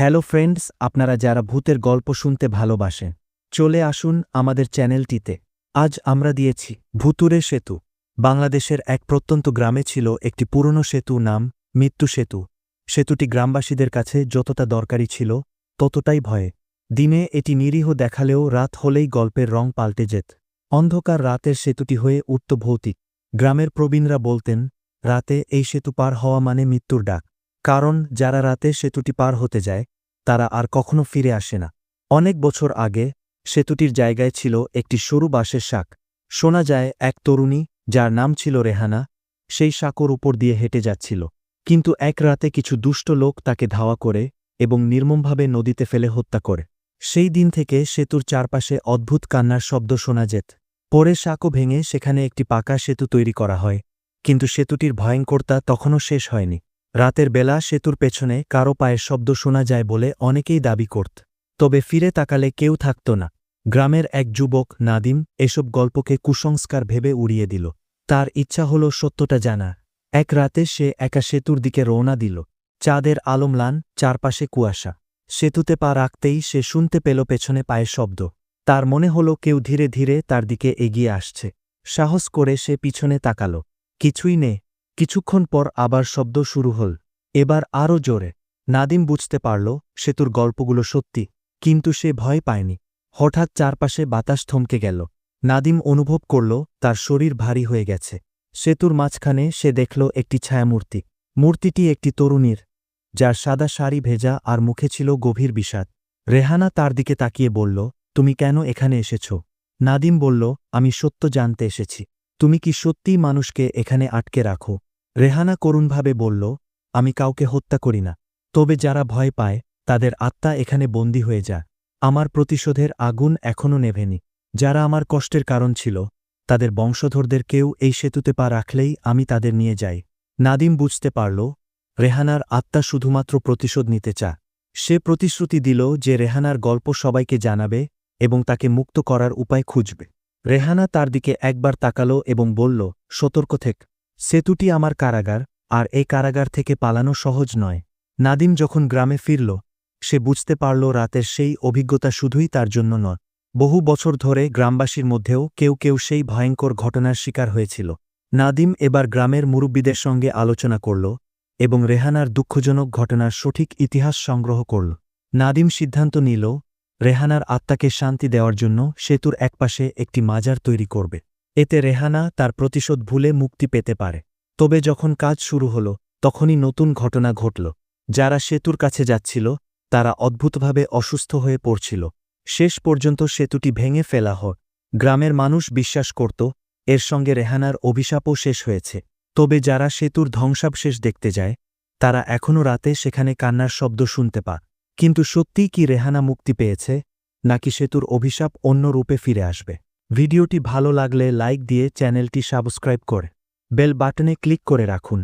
Hello friends, আপনারা যারা ভূতের গল্প শুনতে ভালোবাসেন চলে আসুন আমাদের চ্যানেলটিতে। আজ আমরা দিয়েছি ভুতুরে সেতু। বাংলাদেশের এক প্রত্যন্ত গ্রামে ছিল একটি পুরনো সেতু নাম মৃত্যু সেতু। সেতুটি গ্রামবাসীদের কাছে যতটা দরকারি ছিল, ততটাই ভয়ে। দিনে এটি নিরীহ দেখালেও রাত হলেই গল্পের রং পাল্টে যেত। অন্ধকার রাতের সেতুটি হয়ে উঠত ভৌতিক। গ্রামের প্রবীণরা বলতেন, রাতে এই সেতু পার হওয়া মানে মৃত্যুর ডাক। কারণ যারা রাতে সেতুটি পার হতে যায়, তারা আর কখনো ফিরে আসে না। অনেক বছর আগে, সেতুটির জায়গায় ছিল একটি সরু বাঁশের শাক। শোনা যায়, এক তরুণী, যার নাম ছিল রেহানা, সেই শাকর উপর দিয়ে হেঁটে যাচ্ছিল। কিন্তু এক রাতে কিছু দুষ্ট লোক তাকে ধাওয়া করে এবং নির্মমভাবে নদীতে ফেলে হত্যা করে। সেই দিন থেকে সেতুর চারপাশে অদ্ভুত কান্নার শব্দ শোনা যেত। পরে শাকও ভেঙে সেখানে একটি পাকা সেতু তৈরি করা হয়, কিন্তু সেতুটির ভয়ঙ্করতা তখনও শেষ হয়নি। রাতের বেলা সেতুর পেছনে কারও পায়ের শব্দ শোনা যায় বলে অনেকেই দাবি করত। তবে ফিরে তাকালে কেউ থাকত না। গ্রামের এক যুবক নাদিম এসব গল্পকে কুসংস্কার ভেবে উড়িয়ে দিল। তার ইচ্ছা হল সত্যটা জানা। এক রাতে সে একা সেতুর দিকে রওনা দিল। চাঁদের আলমলান চারপাশে কুয়াশা। সেতুতে পা রাখতেই সে শুনতে পেল পেছনে পায়ের শব্দ। তার মনে হল কেউ ধীরে ধীরে তার দিকে এগিয়ে আসছে। সাহস করে সে পিছনে তাকাল। কিছুই নে কিছুক্ষণ পর আবার শব্দ শুরু হল। এবার আরও জোরে। নাদিম বুঝতে পারল, সেতুর গল্পগুলো সত্যি, কিন্তু সে ভয় পায়নি। হঠাৎ চারপাশে বাতাস থমকে গেল। নাদিম অনুভব করল, তার শরীর ভারী হয়ে গেছে। সেতুর মাঝখানে সে দেখল একটি ছায়ামূর্তি। মূর্তিটি একটি তরুণীর, যার সাদা শাড়ি ভেজা আর মুখে ছিল গভীর বিষাদ। রেহানা তার দিকে তাকিয়ে বলল, তুমি কেন এখানে এসেছ? নাদিম বলল, আমি সত্য জানতে এসেছি। তুমি কি সত্যিই মানুষকে এখানে আটকে রাখো? রেহানা করুণভাবে বলল, আমি কাউকে হত্যা করি না। তবে যারা ভয় পায়, তাদের আত্মা এখানে বন্দী হয়ে যায়। আমার প্রতিশোধের আগুন এখনও নেভেনি। যারা আমার কষ্টের কারণ ছিল, তাদের বংশধরদের কেউ এই সেতুতে পা রাখলেই আমি তাদের নিয়ে যাই নাদিম বুঝতে পারল, রেহানার আত্মা শুধুমাত্র প্রতিশোধ নিতে চা সে প্রতিশ্রুতি দিল যে রেহানার গল্প সবাইকে জানাবে এবং তাকে মুক্ত করার উপায় খুঁজবে। রেহানা তার দিকে একবার তাকালো এবং বলল, সতর্ক থেক। সেতুটি আমার কারাগার, আর এই কারাগার থেকে পালানো সহজ নয়। নাদিম যখন গ্রামে ফিরল, সে বুঝতে পারল রাতের সেই অভিজ্ঞতা শুধুই তার জন্য নয়। বহু বছর ধরে গ্রামবাসীর মধ্যেও কেউ কেউ সেই ভয়ঙ্কর ঘটনার শিকার হয়েছিল। নাদিম এবার গ্রামের মুরব্বীদের সঙ্গে আলোচনা করল এবং রেহানার দুঃখজনক ঘটনার সঠিক ইতিহাস সংগ্রহ করল। নাদিম সিদ্ধান্ত নিল, রেহানার আত্মাকে শান্তি দেওয়ার জন্য সেতুর একপাশে একটি মাজার তৈরি করবে। এতে রেহানা তার প্রতিশোধ ভুলে মুক্তি পেতে পারে। তবে যখন কাজ শুরু হল, তখনই নতুন ঘটনা ঘটল। যারা সেতুর কাছে যাচ্ছিল, তারা অদ্ভুতভাবে অসুস্থ হয়ে পড়ছিল। শেষ পর্যন্ত সেতুটি ভেঙে ফেলা হয়। গ্রামের মানুষ বিশ্বাস করত, এর সঙ্গে রেহানার অভিশাপও শেষ হয়েছে। তবে যারা সেতুর ধ্বংসাবশেষ দেখতে যায়, তারা এখনও রাতে সেখানে কান্নার শব্দ শুনতে পা, কিন্তু সত্যিই কি রেহানা মুক্তি পেয়েছে, নাকি সেতুর অভিশাপ অন্য রূপে ফিরে আসবে? ভিডিওটি ভালো লাগলে লাইক দিয়ে চ্যানেলটি সাবস্ক্রাইব করে বেল বাটনে ক্লিক করে রাখুন।